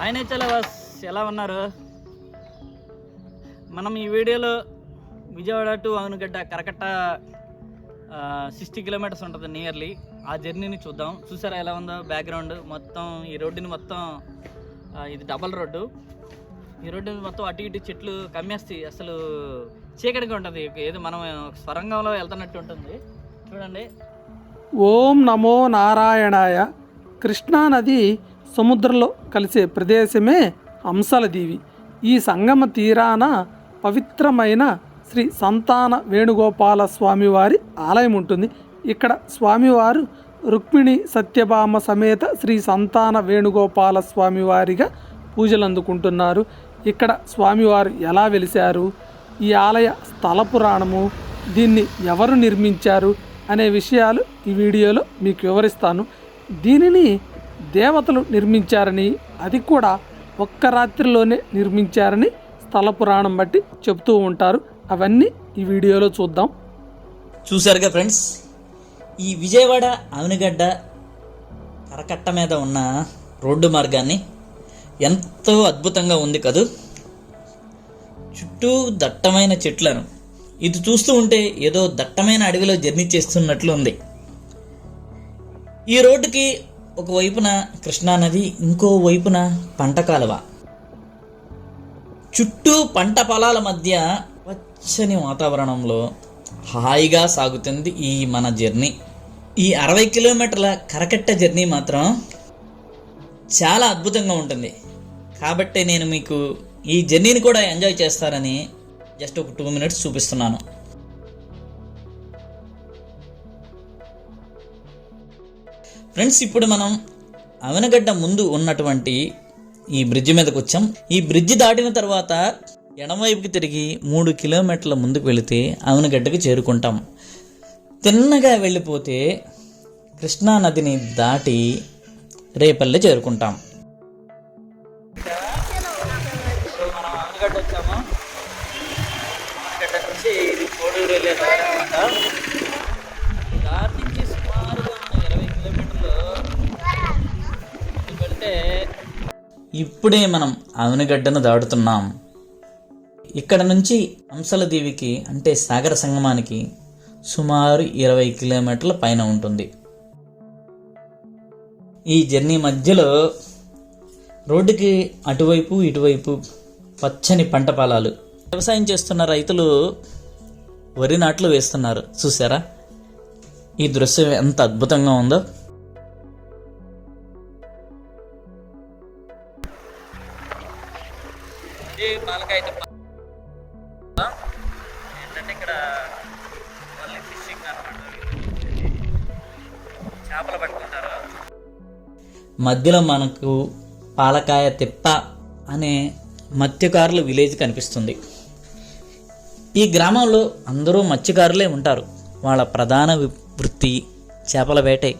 Hi నేచలవాస్ ఎలా ఉన్నారు? మనం ఈ వీడియోలో Vijayawada to Avanigadda Karakatta sixty kilometres ఉంటుంది నియర్లీ ఆ జర్నీని చూద్దాం. చూసారా ఎలా ఉందో బ్యాక్గ్రౌండ్ మొత్తం ఈ రోడ్డుని మొత్తం ఇది డబల్ రోడ్డు. ఈ రోడ్డు మొత్తం అటు ఇటు చెట్లు కమ్మేస్తాయి. అసలు చీకటిగా ఉంటుంది. ఏదో మనం స్వరంగంలో వెళ్తున్నట్టు ఉంటుంది. చూడండి. ఓం నమో నారాయణాయ కృష్ణానది సముద్రంలో కలిసే ప్రదేశమే హంసల దీవి. ఈ సంగమ తీరాన పవిత్రమైన శ్రీ సంతాన వేణుగోపాల స్వామివారి ఆలయం ఉంటుంది. ఇక్కడ స్వామివారు రుక్మిణి సత్యభామ సమేత శ్రీ సంతాన వేణుగోపాల స్వామివారిగా పూజలు అందుకుంటున్నారు. ఇక్కడ స్వామివారు ఎలా వెలిశారు? ఈ ఆలయ స్థల పురాణము దీన్ని ఎవరు నిర్మించారు? అనే విషయాలు ఈ వీడియోలో మీకు వివరిస్తాను. దీనిని దేవతలు నిర్మించారని అది కూడా ఒక్క రాత్రిలోనే నిర్మించారని స్థల పురాణం బట్టి చెబుతూ ఉంటారు. అవన్నీ ఈ వీడియోలో చూద్దాం. చూశారుగా ఫ్రెండ్స్ ఈ విజయవాడ అవనిగడ్డ కరకట్ట మీద ఉన్న రోడ్డు మార్గాన్ని ఎంతో అద్భుతంగా ఉంది కదూ. చుట్టూ దట్టమైన చెట్లను ఇది చూస్తూ ఉంటే ఏదో దట్టమైన అడవిలో జర్నీ చేస్తున్నట్లు ఉంది. ఈ రోడ్డుకి ఒక వైపున కృష్ణానది ఇంకో వైపున పంట కాలువ. చుట్టూ పంట పొలాల మధ్య పచ్చని వాతావరణంలో హాయిగా సాగుతుంది ఈ మన జర్నీ. ఈ అరవై కిలోమీటర్ల కరకట్ట జర్నీ మాత్రం చాలా అద్భుతంగా ఉంటుంది. కాబట్టి నేను మీకు ఈ జర్నీని కూడా ఎంజాయ్ చేస్తారని జస్ట్ ఒక టూ మినిట్స్ చూపిస్తున్నాను. ఫ్రెండ్స్ ఇప్పుడు మనం అవనగడ్డ ముందు ఉన్నటువంటి ఈ బ్రిడ్జ్ మీదకి వచ్చాం. ఈ బ్రిడ్జ్ దాటిన తర్వాత ఎడమవైపుకి తిరిగి మూడు కిలోమీటర్ల ముందుకు వెళితే అవనగడ్డకి చేరుకుంటాం. తిన్నగా వెళ్ళిపోతే కృష్ణా నదిని దాటి రేపల్లె చేరుకుంటాం. అవనగడ్డ వచ్చాము. అవనగడ్డ నుంచి కోడూరు వెళ్ళే ముందుకు ఇప్పుడే మనం అవనిగడ్డను దాటుతున్నాం. ఇక్కడ నుంచి హంసల దీవికి అంటే సాగర సంగమానికి సుమారు ఇరవై కిలోమీటర్ల పైన ఉంటుంది. ఈ జర్నీ మధ్యలో రోడ్డుకి అటువైపు ఇటువైపు పచ్చని పంట పొలాలు. వ్యవసాయం చేస్తున్న రైతులు వరి నాట్లు వేస్తున్నారు. చూసారా ఈ దృశ్యం ఎంత అద్భుతంగా ఉందో. పాలకాయ ఏంటంటే ఇక్కడ ఓన్లీ ఫిషింగ్ అనమాట చేపలు పట్టుకుంటారు. మధ్యలో మనకు పాలకాయ తిప్ప అనే మత్స్యకారుల విలేజ్ కనిపిస్తుంది. ఈ గ్రామంలో అందరూ మత్స్యకారులే ఉంటారు. వాళ్ళ ప్రధాన వృత్తి చేపల వేటే.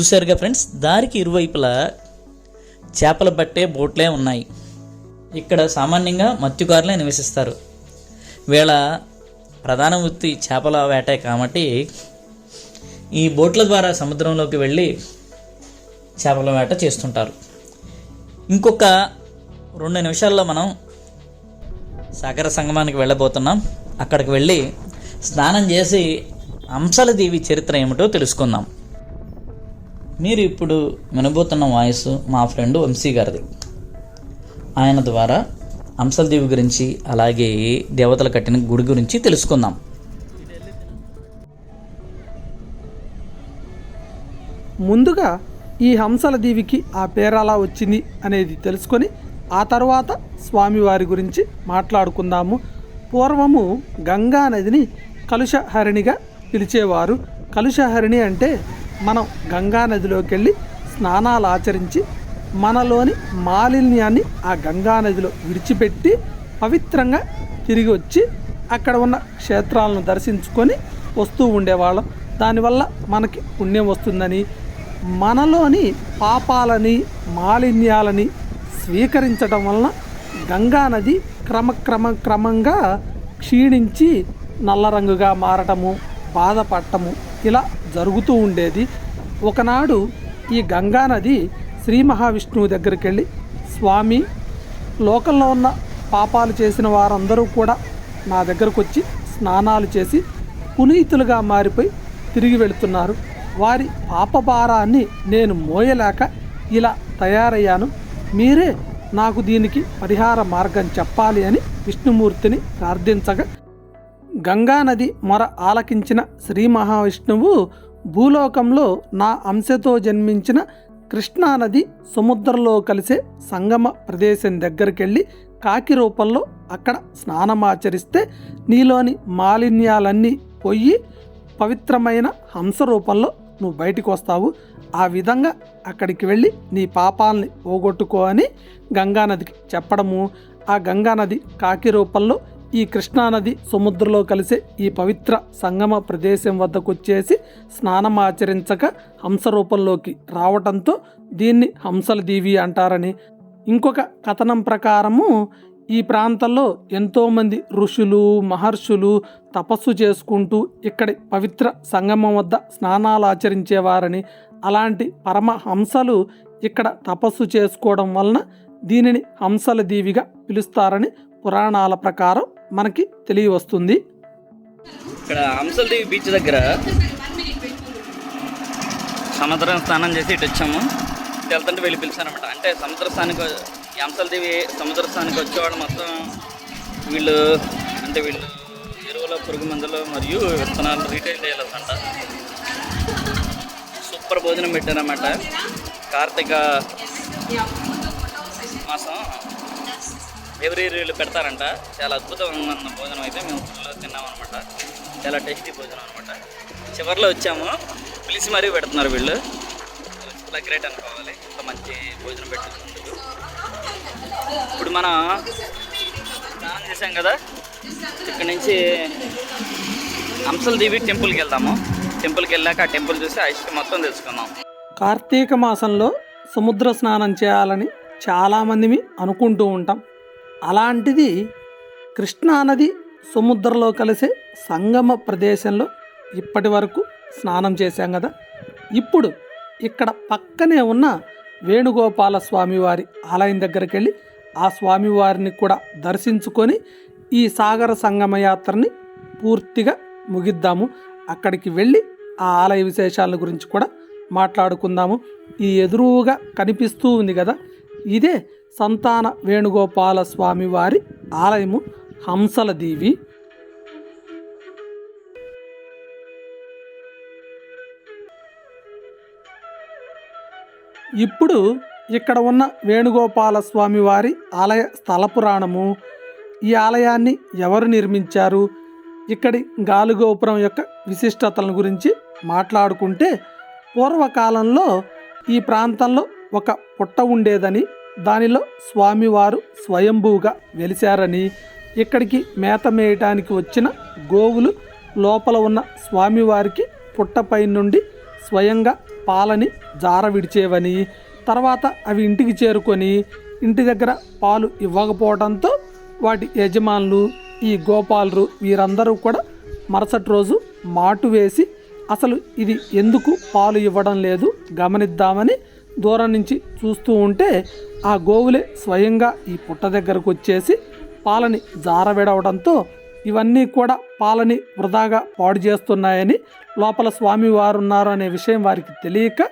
చూశారుగా ఫ్రెండ్స్? దారికి ఇరువైపులా చేపలు పట్టే బోట్లే ఉన్నాయి. ఇక్కడ సామాన్యంగా మత్స్యకారులే నివసిస్తారు. వీళ్ళ ప్రధాన వృత్తి చేపల వేటే కాబట్టి ఈ బోట్ల ద్వారా సముద్రంలోకి వెళ్ళి చేపల వేట చేస్తుంటారు. ఇంకొక రెండు నిమిషాల్లో మనం సాగర సంగమానికి వెళ్ళబోతున్నాం. అక్కడికి వెళ్ళి స్నానం చేసి అంశాల దేవి చరిత్ర ఏమిటో తెలుసుకుందాం. మీరు ఇప్పుడు వినబోతున్న వాయిస్ మా ఫ్రెండ్ వంశీ గారిది. ఆయన ద్వారా అంశలదేవి గురించి అలాగే దేవతలు కట్టిన గుడి గురించి తెలుసుకుందాం. ముందుగా ఈ హంసల దీవికి ఆ పేరు అలా వచ్చింది అనేది తెలుసుకొని ఆ తర్వాత స్వామివారి గురించి మాట్లాడుకుందాము. పూర్వము గంగా నదిని కలుషహరిణిగా పిలిచేవారు. కలుషహరిణి అంటే మనం గంగా నదిలోకి వెళ్ళి స్నానాలు ఆచరించి మనలోని మాలిన్యాన్ని ఆ గంగా నదిలో విడిచిపెట్టి పవిత్రంగా తిరిగి వచ్చి అక్కడ ఉన్న క్షేత్రాలను దర్శించుకొని వస్తూ ఉండేవాళ్ళం. దానివల్ల మనకి పుణ్యం వస్తుందని మనలోని పాపాలని మాలిన్యాలని స్వీకరించడం వలన గంగా నది క్రమక్రమ క్రమంగా క్షీణించి నల్ల రంగుగా మారటము బాధపడటము ఇలా జరుగుతూ ఉండేది. ఒకనాడు ఈ గంగానది శ్రీ మహావిష్ణువు దగ్గరికి వెళ్ళి స్వామి లోకంలో ఉన్న పాపాలు చేసిన వారందరూ కూడా నా దగ్గరకు వచ్చి స్నానాలు చేసి పునీతులుగా మారిపోయి తిరిగి వెళుతున్నారు. వారి పాపభారాన్ని నేను మోయలేక ఇలా తయారయ్యాను. మీరే నాకు దీనికి పరిహార మార్గం చెప్పాలి అని విష్ణుమూర్తిని ప్రార్థించగా గంగానది మొర ఆలకించిన శ్రీ మహావిష్ణువు భూలోకంలో నా అంశతో జన్మించిన కృష్ణానది సముద్రంలో కలిసే సంగమ ప్రదేశం దగ్గరికెళ్ళి కాకి రూపంలో అక్కడ స్నానమాచరిస్తే నీలోని మాలిన్యాలన్నీ పోయి పవిత్రమైన హంస రూపంలో నువ్వు బయటికి వస్తావు. ఆ విధంగా అక్కడికి వెళ్ళి నీ పాపాలని పోగొట్టుకో అని గంగానదికి చెప్పడము. ఆ గంగానది కాకి రూపంలో ఈ కృష్ణానది సముద్రంలో కలిసే ఈ పవిత్ర సంగమ ప్రదేశం వద్దకు వచ్చేసి స్నానం ఆచరించక హంస రూపంలోకి రావటంతో దీన్ని హంసల దీవి అంటారని. ఇంకొక కథనం ప్రకారము ఈ ప్రాంతంలో ఎంతోమంది ఋషులు మహర్షులు తపస్సు చేసుకుంటూ ఇక్కడి పవిత్ర సంగమం వద్ద స్నానాలు ఆచరించేవారని. అలాంటి పరమ హంసలు ఇక్కడ తపస్సు చేసుకోవడం వలన దీనిని హంసల దీవిగా పిలుస్తారని పురాణాల ప్రకారం మనకి తెలియవస్తుంది. ఇక్కడ హంసలదేవి బీచ్ దగ్గర సముద్రం స్నానం చేసి ఇటు వచ్చాము. ఇటు వెళ్తుంటే వెళ్ళి పిలిచానమాట అంటే సముద్ర స్థానికి హంసలదేవి సముద్ర స్థానికి వచ్చేవాళ్ళు మొత్తం వీళ్ళు అంటే వీళ్ళు ఎరువుల పురుగు మందులు మరియు విత్తనాలు రీటైల్ డీలర్స్ అంట సూపర్ భోజనం పెట్టారన్నమాట. కార్తీక మాసం. ఎవరి వీళ్ళు పెడతారంట. చాలా అద్భుతమైన భోజనం అయితే మేము ఫుల్లో తిన్నాం అనమాట చాలా టేస్టీ భోజనం అనమాట చివరిలో వచ్చాము. పిలిచి మరీ పెడుతున్నారు వీళ్ళు. చాలా గ్రేట్ అనుకోవాలి. ఇంత మంచి భోజనం పెట్టుకుంటారు ఇప్పుడు మనం స్నానం చేసాం కదా? ఇక్కడ నుంచి హంసల్ దేవి టెంపుల్కి వెళ్దాము. టెంపుల్కి వెళ్ళాక ఆ టెంపుల్ చూసి ఆ హిస్టరీ మొత్తం తెలుసుకుందాం. కార్తీక మాసంలో సముద్ర స్నానం చేయాలని చాలామంది అనుకుంటూ ఉంటాం. అలాంటిది కృష్ణానది సముద్రంలో కలిసే సంగమ ప్రదేశంలో ఇప్పటి వరకు స్నానం చేశాం కదా. ఇప్పుడు ఇక్కడ పక్కనే ఉన్న వేణుగోపాల స్వామివారి ఆలయం దగ్గరికి వెళ్ళి ఆ స్వామివారిని కూడా దర్శించుకొని ఈ సాగర సంగమ యాత్రని పూర్తిగా ముగిద్దాము. అక్కడికి వెళ్ళి ఆ ఆలయ విశేషాల గురించి కూడా మాట్లాడుకుందాము. ఈ ఎదురుగా కనిపిస్తూ ఉంది కదా. ఇదే సంతాన వేణుగోపాల స్వామి వారి ఆలయము హంసల దీవి. ఇప్పుడు ఇక్కడ ఉన్న వేణుగోపాల స్వామి వారి ఆలయ స్థల పురాణము. ఈ ఆలయాన్ని ఎవరు నిర్మించారు? ఇక్కడి గాలిగోపురం యొక్క విశిష్టతలను గురించి మాట్లాడుకుంటే పూర్వకాలంలో ఈ ప్రాంతంలో ఒక పుట్ట ఉండేదని దానిలో స్వామివారు స్వయంభూగా వెలిశారని ఇక్కడికి మేత మేయటానికి వచ్చిన గోవులు లోపల ఉన్న స్వామివారికి పుట్టపై నుండి స్వయంగా పాలని జార విడిచేవని తర్వాత అవి ఇంటికి చేరుకొని ఇంటి దగ్గర పాలు ఇవ్వకపోవడంతో వాటి యజమానులు ఈ గోపాలరు వీరందరూ కూడా మరుసటి రోజు మాటు వేసి అసలు ఇది ఎందుకు పాలు ఇవ్వడం లేదు? గమనిద్దామని దూరం నుంచి చూస్తూ ఉంటే ఆ గోవులే స్వయంగా ఈ పుట్ట దగ్గరకు వచ్చేసి పాలని జారవిడవడంతో ఇవన్నీ కూడా పాలని వృధాగా పాడు చేస్తున్నాయని లోపల స్వామి వారు ఉన్నారు అనే విషయం వారికి తెలియక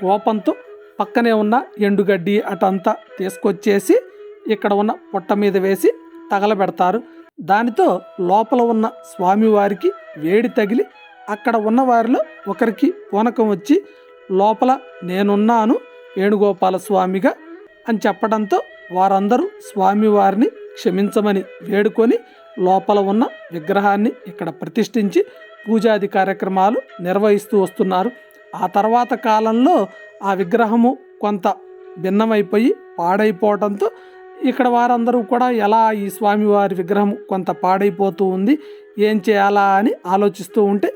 కోపంతో పక్కనే ఉన్న ఎండుగడ్డి అటంతా తీసుకొచ్చేసి ఇక్కడ ఉన్న పుట్ట మీద వేసి తగలబెడతారు. దానితో లోపల ఉన్న స్వామివారికి వేడి తగిలి అక్కడ ఉన్న వారిలో ఒకరికి పూనకం వచ్చి లోపల నేనున్నాను వేణుగోపాల స్వామిగా అని చెప్పడంతో వారందరూ స్వామివారిని క్షమించమని వేడుకొని లోపల ఉన్న విగ్రహాన్ని ఇక్కడ ప్రతిష్ఠించి పూజాది కార్యక్రమాలు నిర్వహిస్తూ వస్తున్నారు. ఆ తర్వాత కాలంలో ఆ విగ్రహము కొంత భిన్నమైపోయి పాడైపోవడంతో ఇక్కడ వారందరూ కూడా ఎలా ఈ స్వామివారి విగ్రహం కొంత పాడైపోతూ ఉంది ఏం చేయాలా అని ఆలోచిస్తూ ఉంటే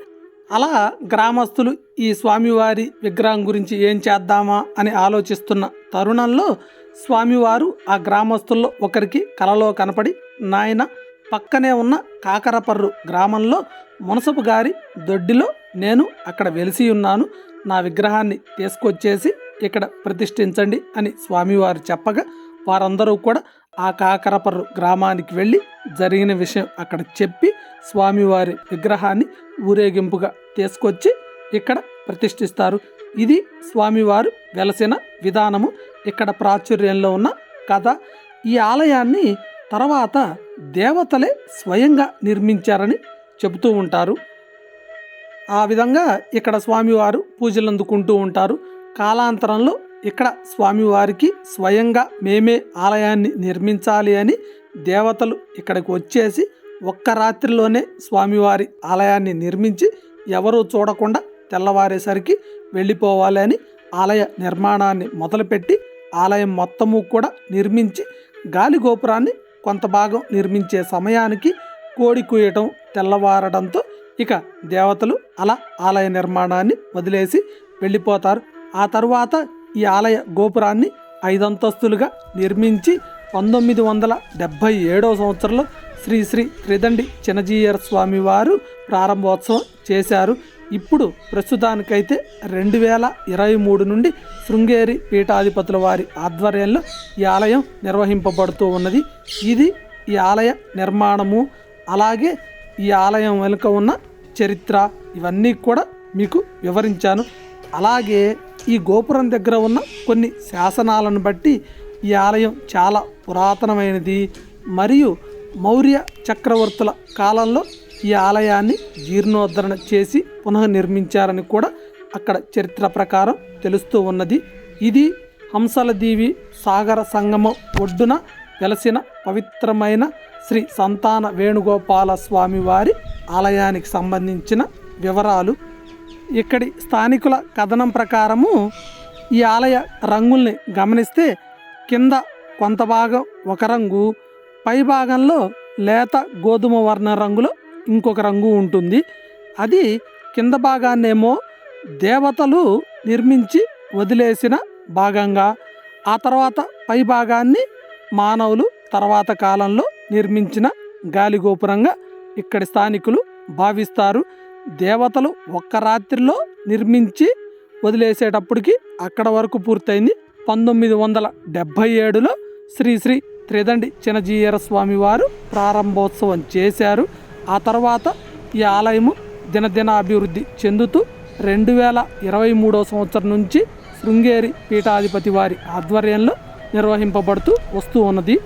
అలా గ్రామస్తులు ఈ స్వామివారి విగ్రహం గురించి ఏం చేద్దామా అని ఆలోచిస్తున్న తరుణంలో స్వామివారు ఆ గ్రామస్తుల్లో ఒకరికి కలలో కనపడి నాయన పక్కనే ఉన్న కాకరపర్రు గ్రామంలో మునసపు గారి దొడ్డిలో నేను అక్కడ వెలిసి ఉన్నాను. నా విగ్రహాన్ని తీసుకొచ్చేసి ఇక్కడ ప్రతిష్ఠించండి అని స్వామివారు చెప్పగా వారందరూ కూడా ఆ కాకరపర్రు గ్రామానికి వెళ్ళి జరిగిన విషయం అక్కడ చెప్పి స్వామివారి విగ్రహాన్ని ఊరేగింపుగా తీసుకొచ్చి ఇక్కడ ప్రతిష్ఠిస్తారు. ఇది స్వామివారు వెలసిన విధానము. ఇక్కడ ప్రాచుర్యంలో ఉన్న కథ. ఈ ఆలయాన్ని తర్వాత దేవతలే స్వయంగా నిర్మించారని చెబుతూ ఉంటారు. ఆ విధంగా ఇక్కడ స్వామివారు పూజలు అందుకుంటూ ఉంటారు. కాలాంతరంలో ఇక్కడ స్వామివారికి స్వయంగా మేమే ఆలయాన్ని నిర్మించాలి అని దేవతలు ఇక్కడికి వచ్చేసి ఒక్క రాత్రిలోనే స్వామివారి ఆలయాన్ని నిర్మించి ఎవరూ చూడకుండా తెల్లవారేసరికి వెళ్ళిపోవాలి అని ఆలయ నిర్మాణాన్ని మొదలుపెట్టి ఆలయం మొత్తము కూడా నిర్మించి గాలి గోపురాన్ని కొంత భాగం నిర్మించే సమయానికి కోడి కూయటం తెల్లవారడంతో ఇక దేవతలు అలా ఆలయ నిర్మాణాన్ని వదిలేసి వెళ్ళిపోతారు. ఆ తరువాత ఈ ఆలయ గోపురాన్ని ఐదంతస్తులుగా నిర్మించి పంతొమ్మిది వందల డెబ్భై ఏడవ సంవత్సరంలో శ్రీ శ్రీ త్రిదండి చినజీయర్ స్వామి వారు ప్రారంభోత్సవం చేశారు. ఇప్పుడు ప్రస్తుతానికైతే రెండు వేల ఇరవై మూడు నుండి శృంగేరి పీఠాధిపతుల వారి ఆధ్వర్యంలో ఈ ఆలయం నిర్వహింపబడుతూ ఉన్నది. ఇది ఈ ఆలయ నిర్మాణము అలాగే ఈ ఆలయం వెనుక ఉన్న చరిత్ర ఇవన్నీ కూడా మీకు వివరించాను. అలాగే ఈ గోపురం దగ్గర ఉన్న కొన్ని శాసనాలను బట్టి ఈ ఆలయం చాలా పురాతనమైనది. మరియు మౌర్య చక్రవర్తుల కాలంలో ఈ ఆలయాన్ని జీర్ణోద్ధరణ చేసి పునఃనిర్మించారని కూడా అక్కడ చరిత్ర ప్రకారం తెలుస్తూ ఉన్నది. ఇది హంసల దీవి సాగర సంగమం ఒడ్డున వెలసిన పవిత్రమైన శ్రీ సంతాన వేణుగోపాల స్వామి వారి ఆలయానికి సంబంధించిన వివరాలు ఇక్కడి స్థానికుల కథనం ప్రకారము ఈ ఆలయ రంగుల్ని గమనిస్తే కింద కొంత భాగం ఒక రంగు పై భాగంలో లేత గోధుమ వర్ణ రంగులో ఇంకొక రంగు ఉంటుంది. అది కింద భాగాన్నేమో దేవతలు నిర్మించి వదిలేసిన భాగంగా ఆ తర్వాత పై భాగాన్ని మానవులు తర్వాత కాలంలో నిర్మించిన గాలి గోపురంగా ఇక్కడి స్థానికులు భావిస్తారు. దేవతలు ఒక్క రాత్రిలో నిర్మించి వదిలేసేటప్పటికి అక్కడ వరకు పూర్తయింది పంతొమ్మిది వందల డెబ్భై ఏడులో శ్రీ శ్రీ త్రిదండి చినజీయర స్వామి వారు ప్రారంభోత్సవం చేశారు. ఆ తర్వాత ఈ ఆలయము దినదిన అభివృద్ధి చెందుతూ రెండు వేల ఇరవై మూడో సంవత్సరం నుంచి శృంగేరి పీఠాధిపతి వారి ఆధ్వర్యంలో నిర్వహింపబడుతూ వస్తూ ఉన్నది.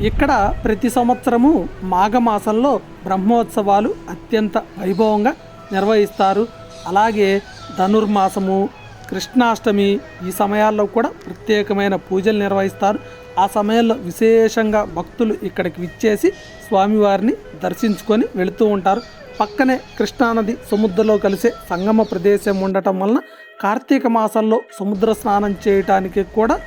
ఇక్కడ ప్రతి సంవత్సరము మాఘమాసంలో బ్రహ్మోత్సవాలు అత్యంత వైభవంగా నిర్వహిస్తారు. అలాగే ధనుర్మాసము కృష్ణాష్టమి ఈ సమయాల్లో కూడా ప్రత్యేకమైన పూజలు నిర్వహిస్తారు. ఆ సమయంలో విశేషంగా భక్తులు ఇక్కడికి విచ్చేసి స్వామివారిని దర్శించుకొని వెళుతూ ఉంటారు. పక్కనే కృష్ణానది సముద్రంలో కలిసే సంగమ ప్రదేశం ఉండటం వలన కార్తీక మాసంలో సముద్ర స్నానం చేయటానికి కూడా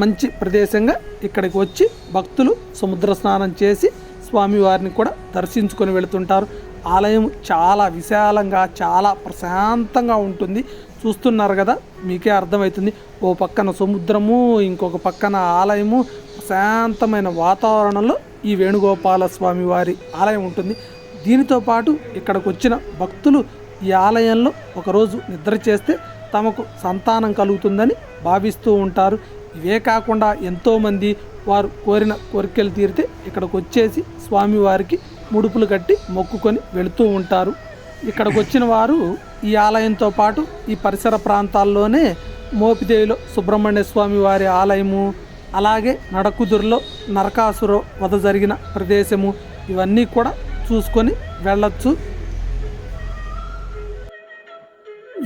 మంచి ప్రదేశంగా ఇక్కడికి వచ్చి భక్తులు సముద్ర స్నానం చేసి స్వామివారిని కూడా దర్శించుకొని వెళుతుంటారు. ఆలయం చాలా విశాలంగా చాలా ప్రశాంతంగా ఉంటుంది. చూస్తున్నారు కదా మీకే అర్థమవుతుంది. ఓ పక్కన సముద్రము ఇంకొక పక్కన ఆలయము ప్రశాంతమైన వాతావరణంలో ఈ వేణుగోపాల స్వామి వారి ఆలయం ఉంటుంది. దీనితో పాటు ఇక్కడికి వచ్చిన భక్తులు ఈ ఆలయంలో ఒకరోజు నిద్ర చేస్తే తమకు సంతానం కలుగుతుందని భావిస్తూ ఉంటారు. ఇవే కాకుండా ఎంతోమంది వారు కోరిన కోరికలు తీరితే ఇక్కడికి వచ్చేసి స్వామివారికి ముడుపులు కట్టి మొక్కుకొని వెళుతూ ఉంటారు. ఇక్కడికి వచ్చిన వారు ఈ ఆలయంతో పాటు ఈ పరిసర ప్రాంతాల్లోనే మోపిదేవిలో సుబ్రహ్మణ్య స్వామి వారి ఆలయము అలాగే నడకుదురులో నరకాసుర వధ జరిగిన ప్రదేశము ఇవన్నీ కూడా చూసుకొని వెళ్ళచ్చు.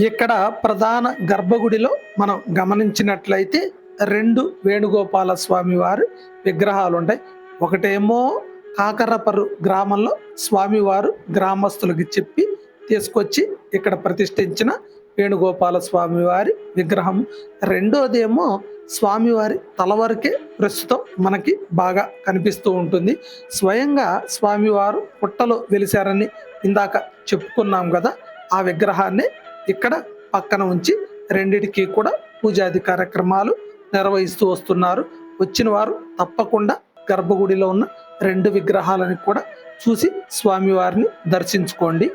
ఇక్కడ ప్రధాన గర్భగుడిలో మనం గమనించినట్లయితే రెండు వేణుగోపాల స్వామి వారి విగ్రహాలు ఉంటాయి. ఒకటేమో కాకరపర్రు గ్రామంలో స్వామివారు గ్రామస్తులకి చెప్పి తీసుకొచ్చి ఇక్కడ ప్రతిష్ఠించిన వేణుగోపాల స్వామి వారి విగ్రహం రెండోదేమో స్వామివారి తల వరకే ప్రస్తుతం మనకి బాగా కనిపిస్తూ ఉంటుంది. స్వయంగా స్వామివారు పుట్టలో వెలిశారని ఇందాక చెప్పుకున్నాం కదా ఆ విగ్రహాన్ని ఇక్కడ పక్కన ఉంచి రెండిటికి కూడా పూజాది కార్యక్రమాలు నిర్వహిస్తూ వస్తున్నారు. వచ్చిన వారు తప్పకుండా గర్భగుడిలో ఉన్న రెండు విగ్రహాలను కూడా చూసి స్వామివారిని దర్శించుకోండి.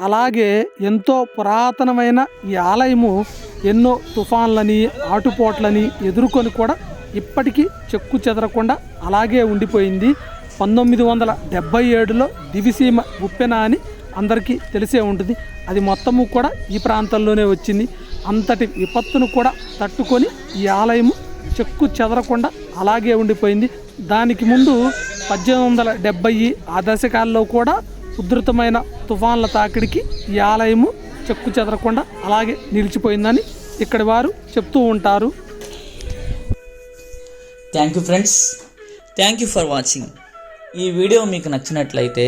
అలాగే ఎంతో పురాతనమైన ఈ ఆలయము ఎన్నో తుఫాన్లని ఆటుపోట్లని ఎదుర్కొని కూడా ఇప్పటికీ చెక్కు చెదరకుండా అలాగే ఉండిపోయింది. పంతొమ్మిది వందల డెబ్బై ఏడులో దివిసీమ ఉప్పెన అని అందరికీ తెలిసే ఉంటుంది. అది మొత్తము కూడా ఈ ప్రాంతంలోనే వచ్చింది. అంతటి విపత్తును కూడా తట్టుకొని ఈ ఆలయము చెక్కు చెదరకుండా అలాగే ఉండిపోయింది. దానికి ముందు పద్దెనిమిది వందల డెబ్బై ఆ దశకాల్లో కూడా ఉధృతమైన తుఫాన్ల తాకిడికి ఈ ఆలయము చెక్కు చెదరకుండా అలాగే నిలిచిపోయిందని ఇక్కడి వారు చెప్తూ ఉంటారు. Thank you friends thank you for watching ఈ వీడియో మీకు నచ్చినట్లయితే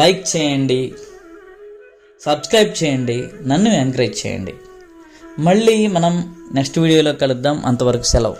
లైక్ చేయండి సబ్స్క్రైబ్ చేయండి నన్ను ఎంకరేజ్ చేయండి. మళ్ళీ మనం నెక్స్ట్ వీడియోలో కలుద్దాం. అంతవరకు సెలవు.